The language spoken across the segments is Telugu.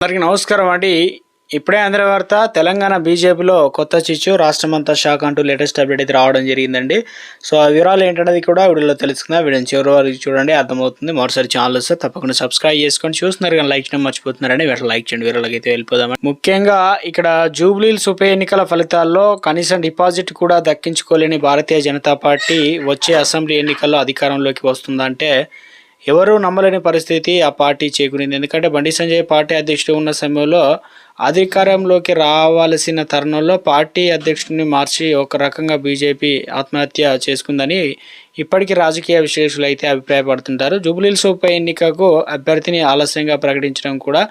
అందరికీ నమస్కారం అండి. ఇప్పుడే అందరి వార్త తెలంగాణ బీజేపీలో కొత్త చిచ్చు రాష్ట్రమంతా షాక్ అంటూ లేటెస్ట్ అప్డేట్ అయితే రావడం జరిగిందండి. సో ఆ వివరాలు ఏంటనేది కూడా వీడియోలో తెలుసుకుందాం. వీడియో చివరి వరకు చూడండి అర్థమవుతుంది. మరోసారి ఛానల్ వస్తే తప్పకుండా సబ్స్క్రైబ్ చేసుకొని చూస్తున్నారు కానీ లైక్ చేయడం మర్చిపోతున్నారని వెంటనే లైక్ చేయండి. వీరలోకి అయితే వెళ్ళిపోదాం ముఖ్యంగా ఇక్కడ జూబ్లీల్స్ ఉప ఎన్నికల ఫలితాల్లో కనీసం డిపాజిట్ కూడా దక్కించుకోలేని భారతీయ జనతా పార్టీ వచ్చే అసెంబ్లీ ఎన్నికల్లో అధికారంలోకి వస్తుందంటే ఎవరూ నమ్మలేని పరిస్థితి ఆ పార్టీ చేకూరింది. ఎందుకంటే బండి సంజయ్ పార్టీ అధ్యక్షుడు ఉన్న సమయంలో అధికారంలోకి రావాల్సిన తరుణంలో పార్టీ అధ్యక్షుడిని మార్చి ఒక రకంగా బీజేపీ ఆత్మహత్య చేసుకుందని ఇప్పటికీ రాజకీయ విశ్లేషకులు అయితే అభిప్రాయపడుతుంటారు. జూబ్లీల్స్ ఉప ఎన్నికకు అభ్యర్థిని ఆలస్యంగా ప్రకటించడం కూడా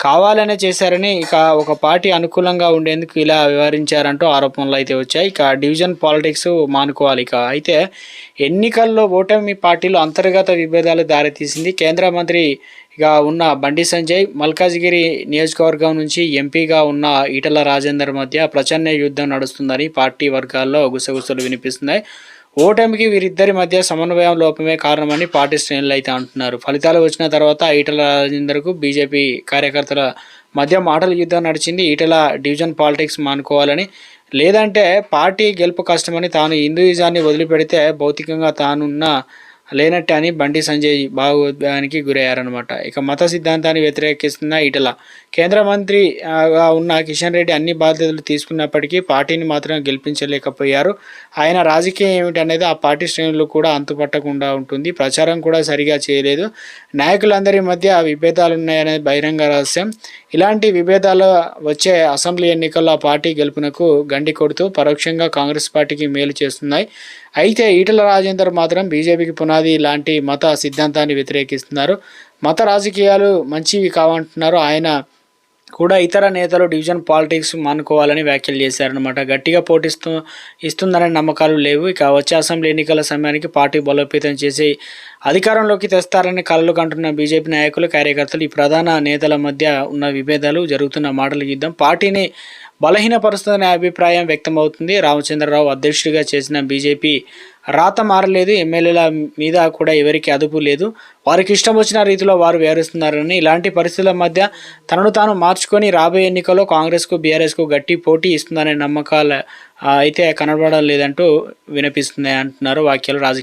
కావాలనే చేశారని ఇక ఒక పార్టీ అనుకూలంగా ఉండేందుకు ఇలా వ్యవహరించారంటూ ఆరోపణలు అయితే వచ్చాయి. ఇక డివిజన్ పాలిటిక్స్ మానుకోవాలి. ఇక అయితే ఎన్నికల్లో ఓటమి పార్టీలో అంతర్గత విభేదాలు దారితీసింది కేంద్ర మంత్రి ఇక ఉన్న బండి సంజయ్ మల్కాజ్గిరి నియోజకవర్గం నుంచి ఎంపీగా ఉన్న ఈటల రాజేందర్ మధ్య ప్రచన్న యుద్ధం నడుస్తుందని పార్టీ వర్గాల్లో గుసగుసలు వినిపిస్తున్నాయి. ఓటమికి వీరిద్దరి మధ్య సమన్వయం లోపమే కారణమని పార్టీ శ్రేణులు అయితే అంటున్నారు. ఫలితాలు వచ్చిన తర్వాత ఈటల రాజేందర్కు బీజేపీ కార్యకర్తల మధ్య మాటల యుద్ధం నడిచింది. ఈటల డివిజన్ పాలిటిక్స్ మానుకోవాలని లేదంటే పార్టీ గెలుపు కష్టమని తాను హిందూయిజాన్ని వదిలిపెడితే భౌతికంగా తానున్న లేనట్టే అని బండి సంజయ్ భావోద్వేగానికి గురయ్యారనమాట ఇక మత సిద్ధాంతాన్ని వ్యతిరేకిస్తున్న ఇటల. కేంద్ర మంత్రిగా ఉన్న కిషన్ రెడ్డి అన్ని బాధ్యతలు తీసుకున్నప్పటికీ పార్టీని మాత్రం గెలిపించలేకపోయారు. ఆయన రాజకీయం ఏమిటనేది ఆ పార్టీ శ్రేణులు కూడా అంతుపట్టకుండా ఉంటుంది. ప్రచారం కూడా సరిగా చేయలేదు. నాయకులందరి మధ్య విభేదాలు ఉన్నాయనేది బహిరంగ రహస్యం. ఇలాంటి విభేదాలు వచ్చే అసెంబ్లీ ఎన్నికల్లో ఆ పార్టీ గెలుపునకు గండి కొడుతూ పరోక్షంగా కాంగ్రెస్ పార్టీకి మేలు చేస్తున్నాయి. అయితే ఈటల రాజేందర్ మాత్రం బీజేపీకి పునాది లాంటి మత సిద్ధాంతాన్ని వ్యతిరేకిస్తున్నారు. మత రాజకీయాలు మంచివి కావంటున్నారు. ఆయన కూడా ఇతర నేతలు డివిజన్ పాలిటిక్స్ మానుకోవాలని వ్యాఖ్యలు చేశారనమాట గట్టిగా పోటీస్తూ ఇస్తుందనే నమ్మకాలు లేవు. ఇక వచ్చే అసెంబ్లీ ఎన్నికల సమయానికి పార్టీ బలోపేతం చేసే అధికారంలోకి తెస్తారని కలలు కంటున్న బీజేపీ నాయకులు కార్యకర్తలు ఈ ప్రధాన నేతల మధ్య ఉన్న విభేదాలు జరుగుతున్న మాటల యుద్ధం పార్టీని బలహీనపరుస్తుందనే అభిప్రాయం వ్యక్తమవుతుంది. రామచంద్రరావు అధ్యక్షుడిగా చేసిన బీజేపీ రాత మారలేదు. ఎమ్మెల్యేల మీద కూడా ఎవరికి అదుపు లేదు. వారికి ఇష్టం వచ్చిన రీతిలో వారు వ్యవహరిస్తున్నారని ఇలాంటి పరిస్థితుల మధ్య తనను తాను మార్చుకొని రాబోయే ఎన్నికల్లో కాంగ్రెస్కు బీఆర్ఎస్కు గట్టి పోటీ ఇస్తుందనే నమ్మకాలు అయితే కనబడడం లేదంటూ వినిపిస్తున్నాయి అంటున్నారు వాక్యాలు రాజకీయ